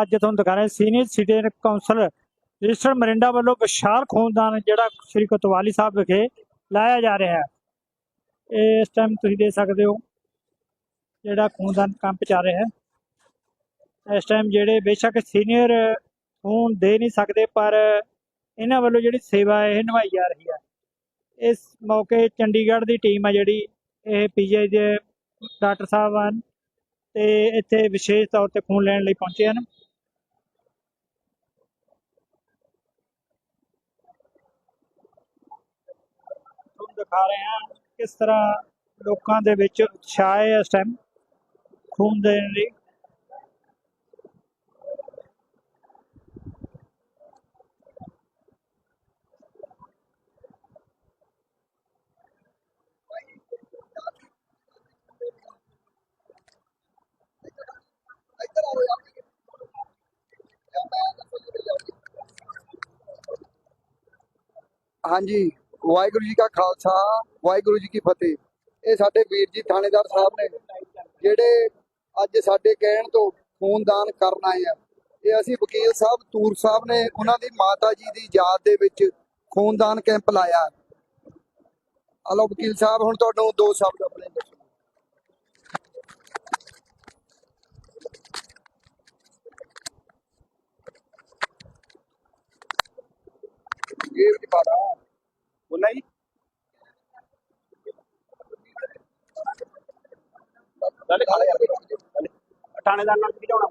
ਅੱਜ ਤੁਹਾਨੂੰ ਦਿਖਾ ਰਹੇ senior citizen council register Morinda ਵੱਲੋਂ ਵਿਸ਼ਾਲ ਖੂਨਦਾਨ ਜਿਹੜਾ ਸ੍ਰੀ ਕੋਤਵਾਲੀ ਸਾਹਿਬ ਵਿਖੇ ਲਾਇਆ ਜਾ ਰਿਹਾ ਹੈ। ਇਹ ਇਸ ਟਾਈਮ ਤੁਸੀਂ ਦੇ ਸਕਦੇ ਹੋ ਜਿਹੜਾ ਖੂਨਦਾਨ ਕੈਂਪ ਚੱਲ ਰਿਹਾ ਹੈ। ਇਸ ਟਾਈਮ ਜਿਹੜੇ ਬੇਸ਼ੱਕ ਸੀਨੀਅਰ ਖੂਨ ਦੇ ਨਹੀਂ ਸਕਦੇ, ਪਰ ਇਹਨਾਂ ਵੱਲੋਂ ਜਿਹੜੀ ਸੇਵਾ ਇਹ ਨਿਭਾਈ ਜਾ ਰਹੀ ਹੈ। ਇਸ ਮੌਕੇ ਚੰਡੀਗੜ੍ਹ ਦੀ ਟੀਮ ਹੈ ਜਿਹੜੀ, ਇਹ ਪੀਜੀ ਦੇ ਡਾਕਟਰ ਸਾਹਿਬ ਹਨ ਤੇ ਇੱਥੇ ਵਿਸ਼ੇਸ਼ ਤੌਰ ਤੇ ਖੂਨ ਲੈਣ ਲਈ ਪਹੁੰਚੇ ਹਨ। ਦਿਖਾ ਰਹੇ ਹਾਂ ਕਿਸ ਤਰ੍ਹਾਂ ਲੋਕਾਂ ਦੇ ਵਿੱਚ ਉਤਸ਼ਾਹ ਹੈ ਇਸ ਟਾਈਮ ਖੂਨ ਦੇਣ ਲਈ। ਹਾਂਜੀ। ਵਾਹਿਗੁਰੂ ਜੀ ਕਾ ਖਾਲਸਾ, ਵਾਹਿਗੁਰੂ ਜੀ ਕੀ ਫਤਿਹ। ਇਹ ਸਾਡੇ ਵੀਰ ਜੀ ਥਾਣੇਦਾਰ ਸਾਹਿਬ ਨੇ, ਜਿਹੜੇ ਅੱਜ ਸਾਡੇ ਕਹਿਣ ਤੋਂ ਖੂਨਦਾਨ ਕਰਨ ਆਏ ਆ। ਇਹ ਅਸੀਂ ਵਕੀਲ ਸਾਹਿਬ, ਤੂਰ ਸਾਹਿਬ ਨੇ ਉਹਨਾਂ ਦੀ ਮਾਤਾ ਜੀ ਦੀ ਯਾਦ ਦੇ ਵਿੱਚ ਖੂਨਦਾਨ ਕੈਂਪ ਲਾਇਆ। ਹਲੋ ਵਕੀਲ ਸਾਹਿਬ, ਹੁਣ ਤੁਹਾਨੂੰ ਦੋ ਸ਼ਬਦ ਆਪਣੇ ਦੱਸੋ। ਇਹ ਵੀ ਪਾਦਾ ਬੋਲਾ ਜੀ। ਗੱਲ ਖਾ ਲਿਆ ਥਾਣੇਦਾਰ ਨਾਲ ਕੀ ਜਾਣਾ